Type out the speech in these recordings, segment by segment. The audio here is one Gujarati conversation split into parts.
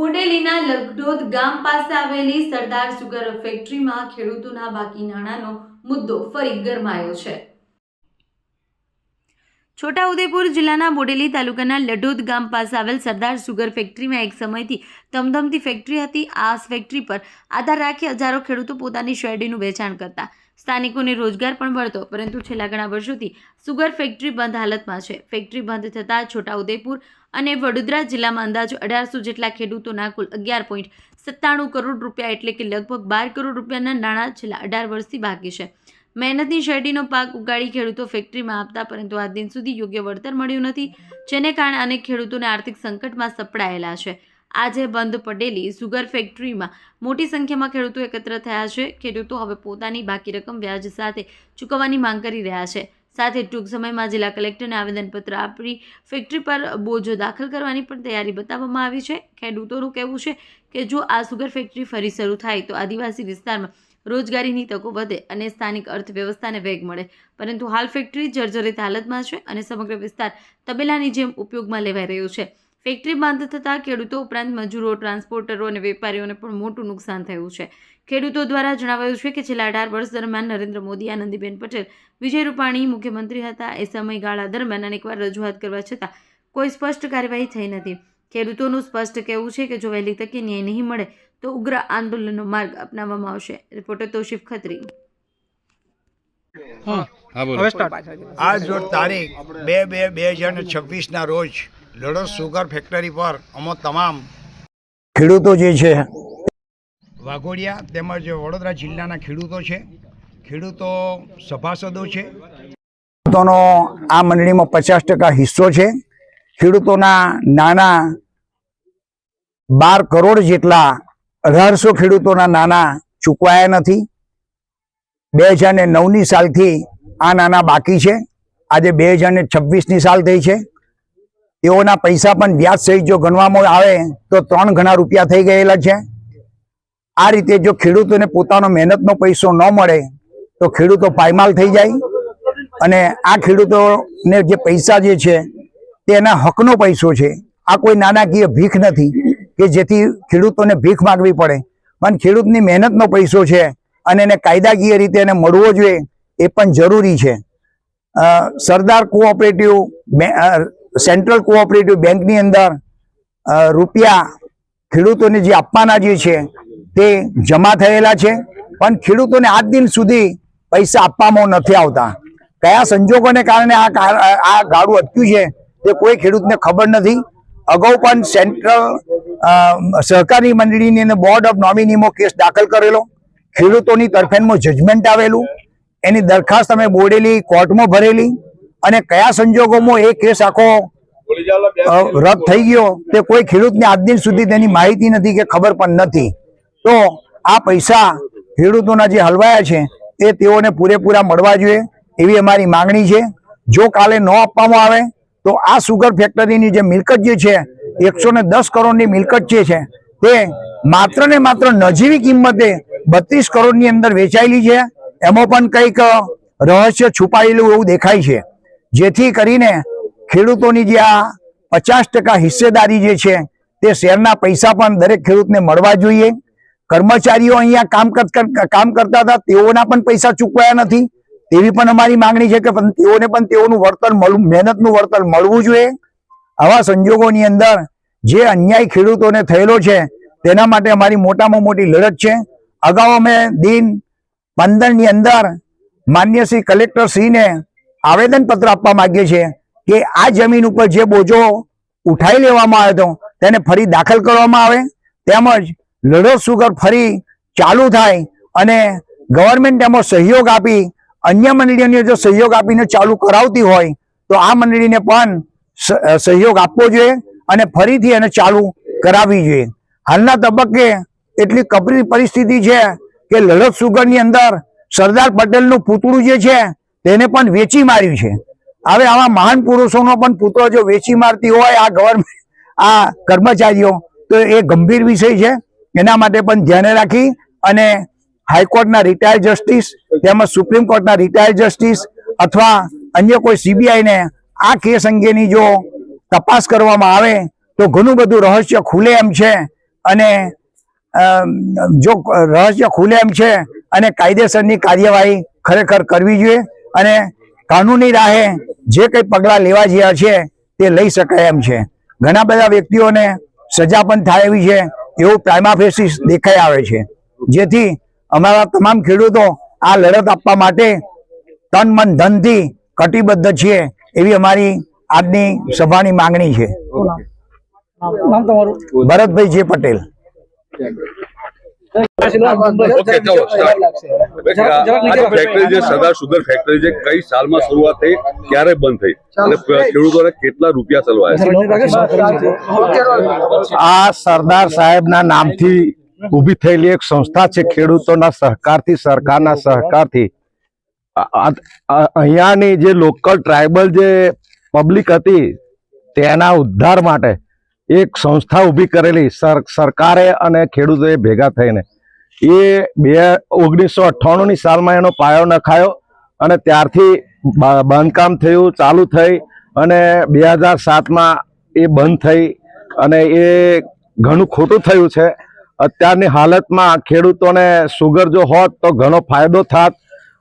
બોડેલીના લગડોદ ગામ પાસે આવેલી સરદાર સુગર ફેક્ટરીમાં ખેડૂતોના બાકી નાણાંનો મુદ્દો ફરી ગરમાયો છે. છોટાઉદેપુર જિલ્લાના બોડેલી તાલુકાના લડોદ ગામ પાસે આવેલ સરદાર સુગર ફેક્ટરીમાં એક સમયથી ધમધમતી ફેક્ટરી હતી. આ ફેક્ટરી પર આધાર રાખી હજારો ખેડૂતો પોતાની શેરડીનું વેચાણ કરતા સ્થાનિકોને રોજગાર પણ મળતો, પરંતુ છેલ્લા ઘણા વર્ષોથી સુગર ફેક્ટરી બંધ હાલતમાં છે. ફેક્ટરી બંધ થતાં છોટાઉદેપુર અને વડોદરા જિલ્લામાં અંદાજો અઢારસો જેટલા ખેડૂતોના કુલ અગિયાર પોઈન્ટ સત્તાણું કરોડ રૂપિયા એટલે કે લગભગ બાર કરોડ રૂપિયાના નાણાં છેલ્લા અઢાર વર્ષથી બાકી છે. મહેનતની શેરડીનો પાક ઉગાડી ખેડૂતો ફેક્ટરીમાં આપતા, પરંતુ આ દિન સુધી યોગ્ય વળતર મળ્યું નથી, જેને કારણે અનેક ખેડૂતોને આર્થિક સંકટમાં સપડાયેલા છે. આજે બંધ પડેલી સુગર ફેક્ટરીમાં મોટી સંખ્યામાં ખેડૂતો એકત્ર થયા છે. ખેડૂતો હવે પોતાની બાકી રકમ વ્યાજ સાથે ચૂકવવાની માંગ કરી રહ્યા છે. સાથે ટૂંક સમયમાં જિલ્લા કલેક્ટરને આવેદનપત્ર આપી ફેક્ટરી પર બોજો દાખલ કરવાની પણ તૈયારી બતાવવામાં આવી છે. ખેડૂતોનું કહેવું છે કે જો આ સુગર ફેક્ટરી ફરી શરૂ થાય તો આદિવાસી વિસ્તારમાં રોજગારીની તકો વધે અને સ્થાનિક અર્થવ્યવસ્થાને વેગ મળે. પરંતુ હાલ ફેક્ટરી જર્જરિત હાલતમાં છે અને સમગ્ર વિસ્તાર તબેલાની જેમ ઉપયોગમાં લેવાઈ રહ્યો છે. ફેક્ટરી બંધ થતાં ખેડૂતો ઉપરાંત મજૂરો ટ્રાન્સપોર્ટરો અને વેપારીઓને પણ મોટું નુકસાન થયું છે. ખેડૂતો દ્વારા જણાવાયું છે કે છેલ્લા અઢાર વર્ષ દરમિયાન નરેન્દ્ર મોદી આનંદીબેન પટેલ વિજય રૂપાણી મુખ્યમંત્રી હતા. એ સમયગાળા દરમિયાન અનેકવાર રજૂઆત કરવા છતાં કોઈ સ્પષ્ટ કાર્યવાહી થઈ નથી. ખેડૂતોનું સ્પષ્ટ કહેવું છે કે જો વહેલી તકે ન્યાય નહીં મળે તો ઉગ્ર આંદોલનનો માર્ગ અપનાવવામાં આવશે. રિપોર્ટર તોશિફ ખત્રી. હા હા બોલો. આજ તારીખ બે બે બે હજાર છવ્વીસના રોજ લડો સુગર ફેક્ટરી પર અમો તમામ. ખેડૂતો જે છે. વાઘોડિયા તેમજ વડોદરા જિલ્લાના ખેડૂતો છે. ખેડૂતો સભાસદો છે. ખેડૂતોનો આ મંડળીમાં પચાસ ટકા હિસ્સો છે. ખેડૂતોના નાના બાર કરોડ જેટલા અઢારસો ખેડૂતોના નાના ચૂકવાયા નથી. બે હજાર ને નવની સાલથી આ નાના બાકી છે. આજે બે હજાર ને છવ્વીસની સાલ થઈ છે. તેઓના પૈસા પણ વ્યાજ સહિત જો ગણવામાં આવે તો ત્રણ ઘણા રૂપિયા થઈ ગયેલા છે. આ રીતે જો ખેડૂતોને પોતાનો મહેનતનો પૈસો ન મળે તો ખેડૂતો પાયમાલ થઈ જાય અને આ ખેડૂતોને જે પૈસા જે છે તે એના હકનો પૈસો છે. આ કોઈ નાણાકીય ભીખ નથી કે જેથી ખેડૂતોને ભીખ માગવી પડે. પણ ખેડૂતની મહેનતનો પૈસો છે અને એને કાયદાકીય રીતે એને મળવો જોઈએ એ પણ જરૂરી છે. સરદાર કોઓપરેટિવ સેન્ટ્રલ કોઓપરેટિવ બેંકની અંદર રૂપિયા ખેડૂતોને જે આપવાના જે છે તે જમા થયેલા છે. પણ ખેડૂતોને આજ દિન સુધી પૈસા આપવામાં નથી આવતા. કયા સંજોગોને કારણે આ આ ગાડું અટક્યું છે તે કોઈ ખેડૂતને ખબર નથી. અગાઉ પણ સેન્ટ્રલ સહકારી મંડળીની અને બોર્ડ ઓફ નોમિનીમાં કેસ દાખલ કરેલો. ખેડૂતોની તરફેણમાં જજમેન્ટ આવેલું. એની દરખાસ્ત અમે બોડેલી, કોર્ટમાં ભરેલી. અને કયા સંજોગોમાં એ કેસ આખો રદ થઈ ગયો તે કોઈ ખેડૂતને આજ દિન સુધી તેની માહિતી નથી કે ખબર પણ નથી. તો આ પૈસા ખેડૂતોના જે હલવાયા છે એ તેઓને પૂરેપૂરા મળવા જોઈએ એવી અમારી માંગણી છે. જો કાલે ન આપવામાં આવે તો આ સુગર ફેક્ટરીની જે મિલકત જે છે એકસો ને દસ કરોડની મિલકત જે છે, તે માત્ર ને માત્ર નજીવી કિંમતે બત્રીસ કરોડની અંદર વેચાયેલી છે. એમાં પણ કંઈક રહસ્ય છુપાયેલું એવું દેખાય છે. જેથી કરીને ખેડૂતોની જે આ પચાસ ટકા હિસ્સેદારી જે છે તે શેરના પૈસા પણ દરેક ખેડૂતને મળવા જોઈએ. કર્મચારીઓ અહીંયા કામ કામ કરતા હતા, તેઓના પણ પૈસા ચૂકવાયા નથી. તેવી પણ અમારી માંગણી છે કે તેઓને પણ તેઓનું વળતર મળવું, મહેનતનું વળતર મળવું જોઈએ. આવા સંજોગોની અંદર જે અન્યાય ખેડૂતોને થયેલો છે, તેના માટે અમારી મોટામાં મોટી લડત છે. અગાઉ અમે દિન પંદરની અંદર માન્ય શ્રી કલેક્ટર શ્રીને આવેદન પત્ર આપવા માંગીએ છીએ કે આ જમીન ઉપર જે બોજો ઉઠાઈ લેવામાં આવ્યો હતો, તેને ફરી દાખલ કરવામાં આવે. તેમજ લડો સુગર ફરી ચાલુ થાય અને ગવર્મેન્ટ એમાં સહયોગ આપી, અન્ય મંડળીઓને જો સહયોગ આપીને ચાલુ કરાવતી હોય, તો આ મંડળીને પણ સહયોગ આપવો જોઈએ અને ફરીથી એને ચાલુ કરાવવી જોઈએ. હાલના તબક્કે એટલી કપરી પરિસ્થિતિ છે કે લડત સુગરની અંદર સરદાર પટેલનું પૂતળું જે છે તેને પણ વેચી માર્યું છે. હવે આવા મહાન પુરુષોનો પણ પુત્ર જો વેચી મારતી હોય આ ગવર્મેન્ટ આ કર્મચારીઓ, તો એ ગંભીર વિષય છે. એના માટે પણ ધ્યાને રાખી અને હાઈકોર્ટના રિટાયર્ડ જસ્ટિસ તેમજ સુપ્રીમ કોર્ટના રિટાયર્ડ જસ્ટિસ અથવા અન્ય કોઈ સીબીઆઈને આ કેસ અંગેની જો તપાસ કરવામાં આવે, તો ઘણું બધું રહસ્ય ખુલે એમ છે અને જો રહસ્ય ખુલે એમ છે અને કાયદેસરની કાર્યવાહી ખરેખર કરવી જોઈએ. અને કાનૂની રાહે જે કંઈ પગલાં લેવા જેવા છે તે લઈ શકાય એમ છે. ઘણા બધા વ્યક્તિઓને સજા પણ થાય એવી છે એવું પ્રાઇમાફેસિસ દેખાઈ આવે છે. જેથી અમારા તમામ ખેડૂતો આ લડત આપવા માટે તન મન ધનથી કટિબદ્ધ છીએ એવી અમારી આજની સભાની માંગણી છે. ભરતભાઈ જે પટેલ. ફેક્ટરી જે સરદાર સુગર ફેક્ટરી છે કઈ સાલમાં શરૂઆત થઈ ક્યારે બંધ થઈ? અને ખેડૂતોને કેટલા રૂપિયા ચલવાયા? આ સરદાર સાહેબના નામથી ઊભી થયેલી એક સંસ્થા છે ખેડૂતોના સહકારથી સરકારના સહકારથી. અહીંયાની જે લોકલ ટ્રાઇબલ જે પબ્લિક હતી તેના ઉદ્ધાર માટે એક સંસ્થા ઊભી કરેલી સર- સરકારે અને ખેડૂતોએ ભેગા થઈને. એ બે, ઓગણીસો અઠ્ઠાણુંની સાલમાં એનો પાયો નખાયો અને ત્યારથી બાંધકામ થયું, ચાલુ થઈ અને બે હજાર સાતમાં એ બંધ થઈ અને એ ઘણું ખોટું થયું છે. અત્યારની હાલતમાં ખેડૂતોને સુગર જો હોત તો ઘણો ફાયદો થાત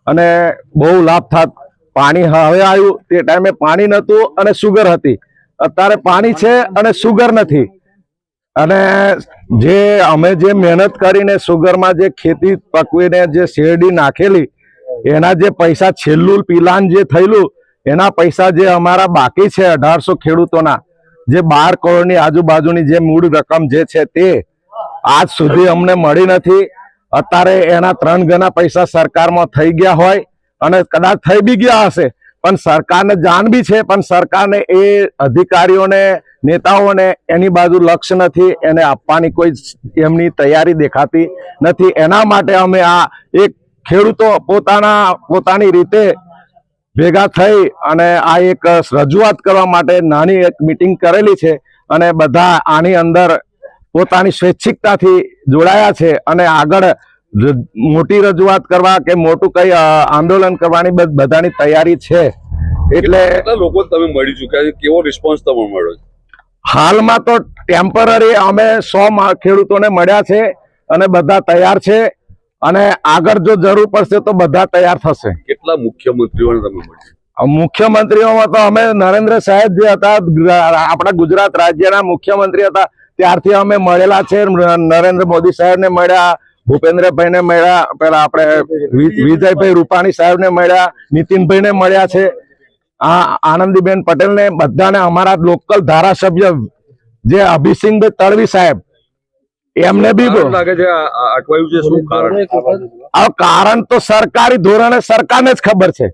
અને બહુ લાભ થાત. પાણી હવે આવ્યું, તે ટાઈમે પાણી નહોતું અને સુગર હતી. અત્યારે પાણી છે અને સુગર નથી. અને જે અમે જે મહેનત કરીને સુગરમાં જે ખેતી પકવીને જે શેરડી નાખેલી, એના જે પૈસા છેલ્લું પીલાન જે થયેલું, એના પૈસા જે અમારા બાકી છે અઢારસો ખેડૂતોના, જે બાર કરોડની આજુબાજુની જે મૂળ રકમ જે છે તે, આજ સુધી અમને મળી નથી. અત્યારે એના ત્રણ ગણા પૈસા સરકારમાં થઈ ગયા હોય અને કદાચ થઈ બી ગયા હશે પણ સરકારને જાણ બી છે, પણ સરકારને એ અધિકારીઓને, નેતાઓને એની બાજુ લક્ષ્ય નથી, એને આપવાની કોઈ એમની તૈયારી દેખાતી નથી. એના માટે અમે આ એક ખેડૂતો પોતાના, પોતાની રીતે ભેગા થઈ અને આ એક રજૂઆત કરવા માટે નાની એક મીટિંગ કરેલી છે અને બધા આની અંદર પોતાની સ્વૈચ્છિકતાથી જોડાયા છે અને આગળ મોટી રજૂઆત કરવા કે મોટું કઈ આંદોલન કરવાની બધ- બધાની તૈયારી છે. એટલે લોકો તમે મળી ચુક્યા છે? કેવો રિસ્પોન્સ તમને મળ્યો છે? હાલમાં તો ટેમ્પરરી અમે સો ખેડૂતોને મળ્યા છે અને બધા તૈયાર છે. અને આગળ જો જરૂર પડશે તો બધા તૈયાર થશે. કેટલા મુખ્યમંત્રીઓને તમે મળ્યા મુખ્યમંત્રીઓમાં તો અમે નરેન્દ્ર સાહેબ જે હતા આપણા ગુજરાત રાજ્યના મુખ્યમંત્રી હતા ત્યારથી અમે મળેલા છે. નરેન્દ્ર મોદી સાહેબને મળ્યા ભૂપેન્દ્રભાઈ ને મળ્યા પેલા આપણે વિજયભાઈ રૂપાણી સાહેબને મળ્યા નીતિનભાઈને મળ્યા છે. આ આનંદીબેન પટેલને બધાને અમારા લોકલ ધારાસભ્ય જે અભિસિંહભાઈ તળવી સાહેબ એમને બી કારણ લાગે છે આ આ અટવાયું છે શું કારણ? તો સરકારી ધોરણે સરકારને જ ખબર છે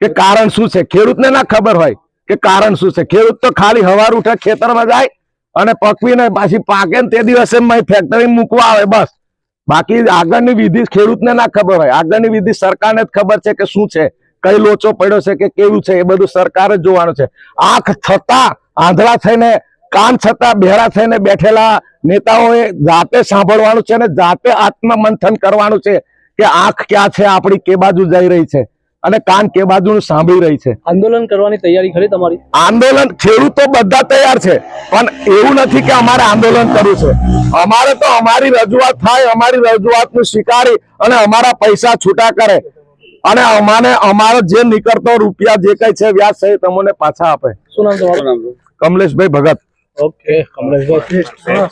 કે કારણ શું છે. ખેડૂતને ના ખબર હોય કે કારણ શું છે. ખેડૂત તો ખાલી હવાર ઉઠે ખેતરમાં જાય અને પકવીને પાછી પાકે ને તે દિવસે ફેક્ટરી મૂકવા આવે બસ. બાકી આગળની વિધિ ખેડૂતને ના ખબર હોય. આગળની વિધિ સરકારને જ ખબર છે કે શું છે કઈ લોચો પડ્યો છે કે કેવું છે એ બધું સરકાર જ જોવાનું છે. આંખ છતાં આંધળા થઈને કાન છતાં બહેરા થઈને બેઠેલા નેતાઓએ જાતે સાંભળવાનું છે અને જાતે આત્મમંથન કરવાનું છે કે આંખ ક્યાં છે આપણી કે બાજુ જઈ રહી છે અને કાન કે બાજુ સાંભળી રહી છે. આંદોલન કરવાની તૈયારી ખરી તમારી? આંદોલન ખેડૂતો બધા તૈયાર છે પણ એવું નથી કે અમારે આંદોલન કરવું છે. અમારે તો અમારી રજૂઆત થાય અમારી રજૂઆતનું સ્વીકારી અને અમારા પૈસા છૂટા કરે. અને અમાને અમારો જે નીકળતો રૂપિયા જે કઈ છે વ્યાજ સહિત અમને પાછા આપે. શું નામ તમારું? કમલેશભાઈ ભગત. ઓકે કમલેશભાઈ.